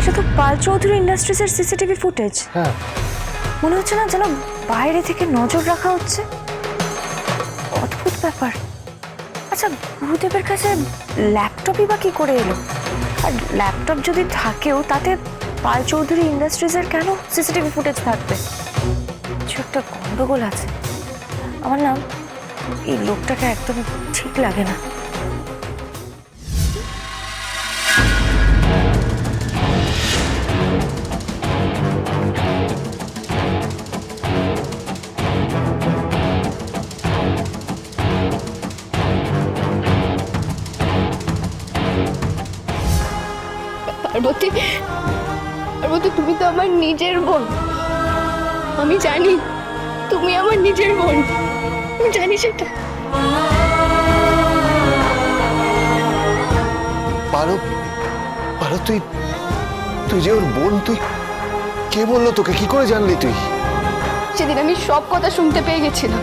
এটা তো পাল চৌধুরী ইন্ডাস্ট্রিজের সিসিটিভি ফুটেজ হ্যাঁ। মনে হচ্ছে না যেন বাইরে থেকে নজর রাখা হচ্ছে। অদ্ভুত ব্যাপার। আচ্ছা গুরুদেবের কাছে ল্যাপটপই বা কি করে এলো? আর ল্যাপটপ যদি থাকেও তাতে পাল চৌধুরী ইন্ডাস্ট্রিজের কেন সিসিটিভি ফুটেজ থাকবে? কিছু একটা গন্ডগোল আছে। আমার নাম এই লোকটাকে একদম ঠিক লাগে না। পার্বতী পার্বতী তুমি তো আমার নিজের বোন। আমি জানি তুমি আমার নিজের বোন। আমি জানি সেটা। পারো পারো তুই তুই যে ওর বোন তুই কে বলল তোকে? কি করে জানলি তুই? সেদিন আমি সব কথা শুনতে পেয়ে গেছিলাম।